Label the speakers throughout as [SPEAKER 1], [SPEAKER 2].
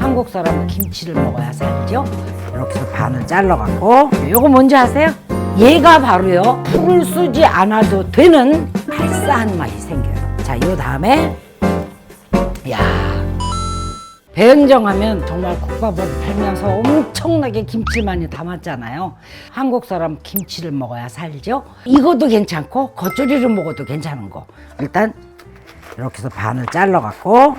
[SPEAKER 1] 한국 사람은 김치를 먹어야 살죠. 이렇게 해서 반을 잘라갖고 요거 뭔지 아세요? 얘가 바로요 풀을 쓰지 않아도 되는 알싸한 맛이 생겨요. 자, 요 다음에 야 배은정하면 정말 국밥을 팔면서 엄청나게 김치를 많이 담았잖아요. 한국 사람 김치를 먹어야 살죠. 이것도 괜찮고 겉절이를 먹어도 괜찮은 거. 일단 이렇게 해서 반을 잘라갖고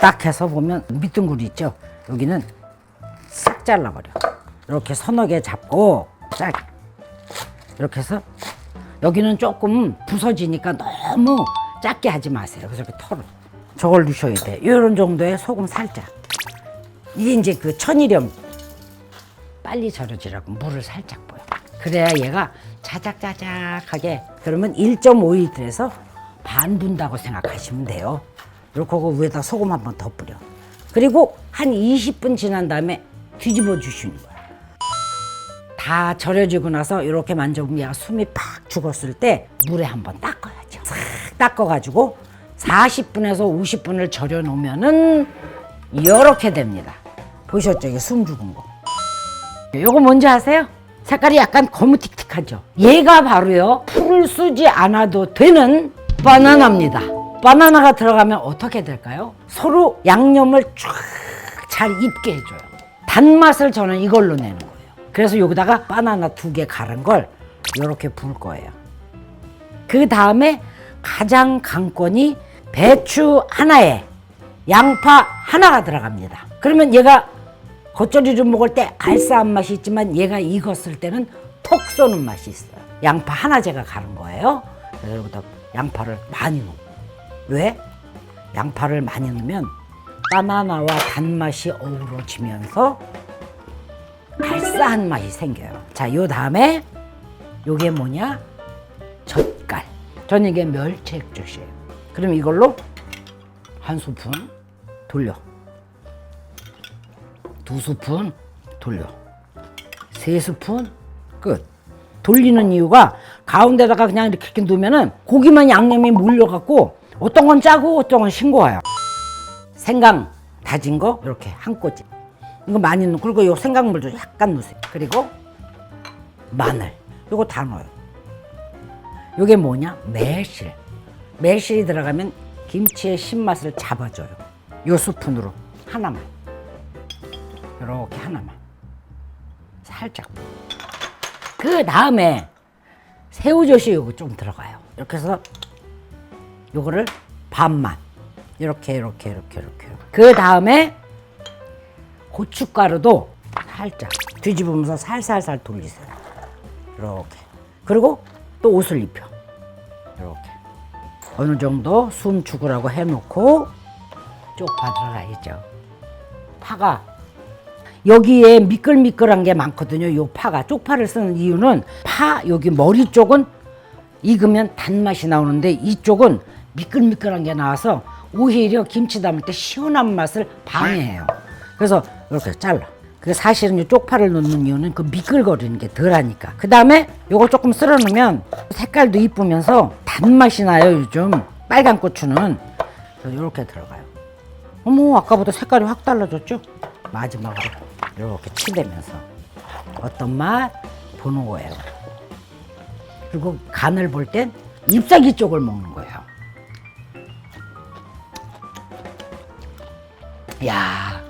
[SPEAKER 1] 딱 해서 보면 밑둥굴이 있죠. 여기는 싹 잘라버려. 이렇게 서너 개 잡고 쫙 이렇게 해서 여기는 조금 부서지니까 너무 작게 하지 마세요. 그래서 이렇게 털을 저걸 넣으셔야 돼. 이런 정도의 소금 살짝. 이게 이제 그 천일염 빨리 절여지라고 물을 살짝 보여. 그래야 얘가 자작자작하게 그러면 1.5리터에서 반 분다고 생각하시면 돼요. 이렇게 하고 위에다 소금 한 번 더 뿌려. 그리고 한 20분 지난 다음에 뒤집어 주시는 거야. 다 절여지고 나서 이렇게 만져보면 얘가 숨이 팍 죽었을 때 물에 한번 닦아야죠. 싹 닦아가지고 40분에서 50분을 절여 놓으면은 이렇게 됩니다. 보셨죠? 이게 숨 죽은 거. 요거 뭔지 아세요? 색깔이 약간 거무틱틱하죠? 얘가 바로요, 풀을 쓰지 않아도 되는 바나나입니다. 바나나가 들어가면 어떻게 될까요? 서로 양념을 쫙 잘 입게 해줘요. 단맛을 저는 이걸로 내는 거예요. 그래서 여기다가 바나나 두 개 갈은 걸 이렇게 부을 거예요. 그 다음에 가장 강권이 배추 하나에 양파 하나가 들어갑니다. 그러면 얘가 겉절이를 먹을 때 알싸한 맛이 있지만 얘가 익었을 때는 톡 쏘는 맛이 있어요. 양파 하나 제가 가는 거예요. 그래서 여기다 양파를 많이 넣어. 왜? 양파를 많이 넣으면 바나나와 단맛이 어우러지면서 알싸한 맛이 생겨요. 자, 요 다음에 요게 뭐냐? 젓갈. 저는 이게 멸치 액젓이에요. 그럼 이걸로 한 스푼 돌려. 두 스푼 돌려. 세 스푼 끝. 돌리는 이유가 가운데다가 그냥 이렇게 놓으면은 고기만 양념이 몰려갖고 어떤 건 짜고 어떤 건 싱거워요. 생강 다진 거 이렇게 한 꼬집. 이거 많이 넣고 그리고 요 생강물도 약간 넣으세요. 그리고 마늘 요거 다 넣어요. 요게 뭐냐? 매실. 매실이 들어가면 김치의 신맛을 잡아줘요. 요 스푼으로 하나만. 요렇게 하나만. 살짝. 그 다음에 새우젓이 요거 좀 들어가요. 이렇게 해서 요거를 반만. 이렇게 이렇게 이렇게 이렇게. 그 다음에 고춧가루도 살짝 뒤집으면서 살살살 돌리세요. 이렇게. 그리고 또 옷을 입혀. 이렇게. 어느 정도 숨 죽으라고 해놓고 쪽파 들어가야죠. 파가 여기에 미끌미끌한 게 많거든요. 요 파가 쪽파를 쓰는 이유는 파 여기 머리 쪽은 익으면 단맛이 나오는데 이쪽은 미끌미끌한 게 나와서 오히려 김치 담을 때 시원한 맛을 방해해요. 그래서 이렇게 잘라. 그 사실은 이 쪽파를 넣는 이유는 그 미끌거리는 게 덜하니까. 그 다음에 요거 조금 썰어 놓으면 색깔도 이쁘면서 단맛이 나요. 요즘 빨간 고추는 이렇게 들어가요. 어머 아까보다 색깔이 확 달라졌죠? 마지막으로 이렇게 치대면서 어떤 맛 보는 거예요. 그리고 간을 볼 땐 잎사귀 쪽을 먹는 거예요. 야,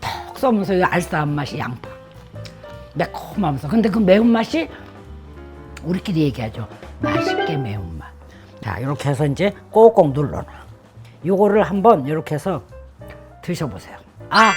[SPEAKER 1] 톡 쏘면서 이 알싸한 맛이 양파. 매콤하면서. 근데 그 매운맛이 우리끼리 얘기하죠. 맛있게 매운맛. 자, 이렇게 해서 이제 꼭꼭 눌러놔. 요거를 한번 이렇게 해서 드셔보세요. 아,